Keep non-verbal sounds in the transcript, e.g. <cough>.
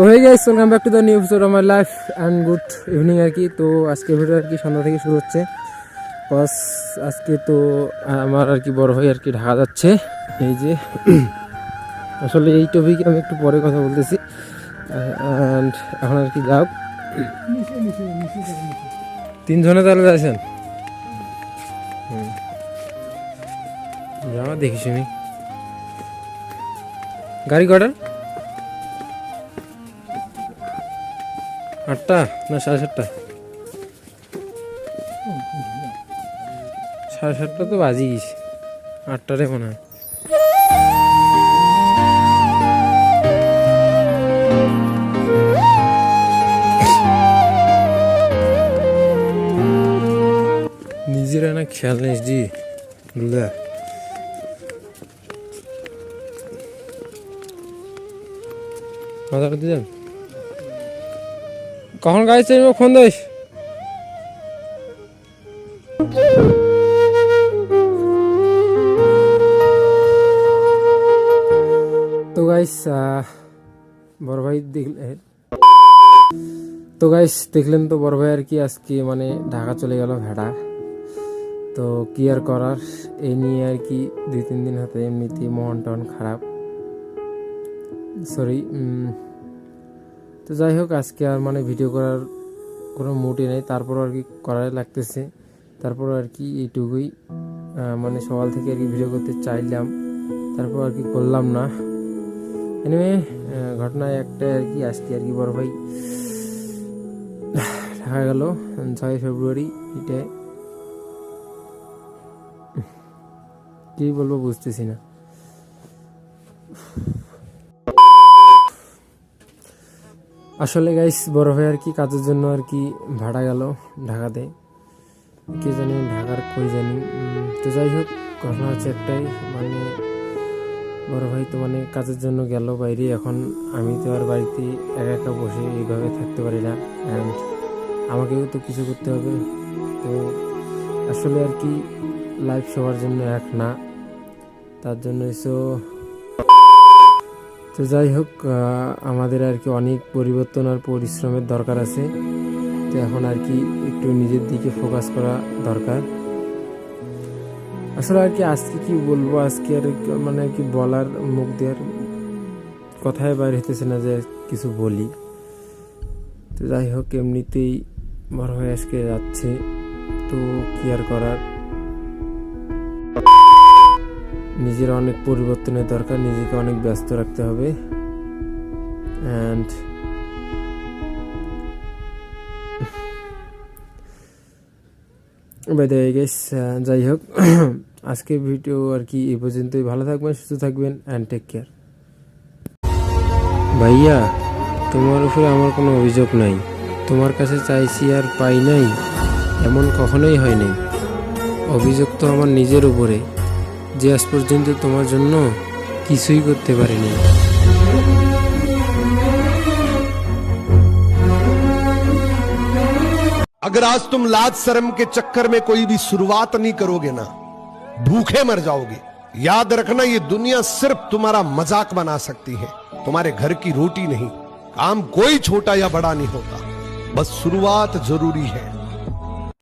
হয়ে গেছে welcome back to the new episode আমার লাইফ অ্যান্ড গুড ইভিনিং আর কি। তো আজকে ভিডিও আর কি সন্ধ্যা থেকে শুরু হচ্ছে। বাস আজকে তো আমার আর কি বড় ভাই আর কি ঢাকা যাচ্ছে। এই যে, আসলে এই টপিকে আমি একটু পরে কথা বলতেছি। অ্যান্ড এখন আর কি যাও। তিনজনে তাহলে যাচ্ছেন হুম। যাওয়া দেখি শুনি। গাড়ি কটার আটটা না সাড়ে সাতটা? সাড়ে সাতটা তো বাজি গেছে। আটটারে মনে হয়। নিজেরা না খেয়াল নিস জি দুদা মাথাটা দিয়ে যান? কখন গাড়ি চাইব ফোন দিস? তো গাইস বড় ভাই দেখলে তো গাইস, দেখলেন তো বড় ভাই আর কি আজকে মানে ঢাকা চলে গেল ভেড়া। তো কি আর করার? এই নিয়ে আর কি দুই তিন দিন হাতে এমনিতেই মন টন খারাপ। সরি তো যাই হোক, আজকে আর মানে ভিডিও করার কোনো মুডই নেই। তারপর আর কি করাই লাগতেছে। তারপর আর কি এইটুকুই। মানে সকাল থেকে আর কি ভিডিও করতে চাইলাম। তারপর আর কি করলাম না। এনিওয়ে ঘটনায় একটা আর কি আজকে আর কি বড় ভাই ঢাকা গেল ছয় ফেব্রুয়ারি, এটাই। কি বলব বুঝতেছি না। আসলে গাইস বড় ভাই আর কি কাজের জন্য আর কি ভাড়া গেল ঢাকাতে। কে জানি ঢাকার কই জানি। তো যাই হোক ঘটনা হচ্ছে একটাই মানে বড় ভাই তো মানে কাজের জন্য গেল বাইরে, এখন আমি তো আর বাড়িতে একা একা বসে এইভাবে থাকতে পারি না। অ্যান্ড আমাকেও তো কিছু করতে হবে। তো আসলে আর কি লাইফ সবার জন্য এক না। তার জন্য এসো তো যাই হোক আমাদের আর কি অনেক পরিবর্তন আর পরিশ্রমের দরকার আছে। তো এখন আর কি একটু নিজের দিকে ফোকাস করা দরকার। আসলে আর কি আজকে কি বলব, আজকে আর মানে আর কি বলার মুখ দেওয়ার কথাই বাইর হইতেছে না যে কিছু বলি। তো যাই হোক, এমনিতেই বড় হয়ে আজকে যাচ্ছে, তো কি আর করার? নিজের অনেক পরিবর্তনের দরকার, নিজেকে অনেক ব্যস্ত রাখতে হবে। অ্যান্ড বেদে গেস যাই হোক, <clears throat> আজকের ভিডিও আর কি এই পর্যন্তই। ভালো থাকবেন, সুস্থ থাকবেন অ্যান্ড টেক কেয়ার ভাইয়া, তোমার উপরে আমার কোনো অভিযোগ নাই। তোমার কাছে চাইছি আর পাই নাই, এমন কখনোই হয়নি। অভিযোগ তো আমার নিজের উপরে। যে আজ পর্যন্ত তোমার জন্য কিছুই করতে পারিনি अगर आज तुम लाज शर्म के चक्कर में कोई भी शुरुआत नहीं करोगे ना भूखे मर जाओगे याद रखना ये दुनिया सिर्फ तुम्हारा मजाक बना सकती है तुम्हारे घर की रोटी नहीं काम कोई छोटा या बड़ा नहीं होता बस शुरुआत जरूरी है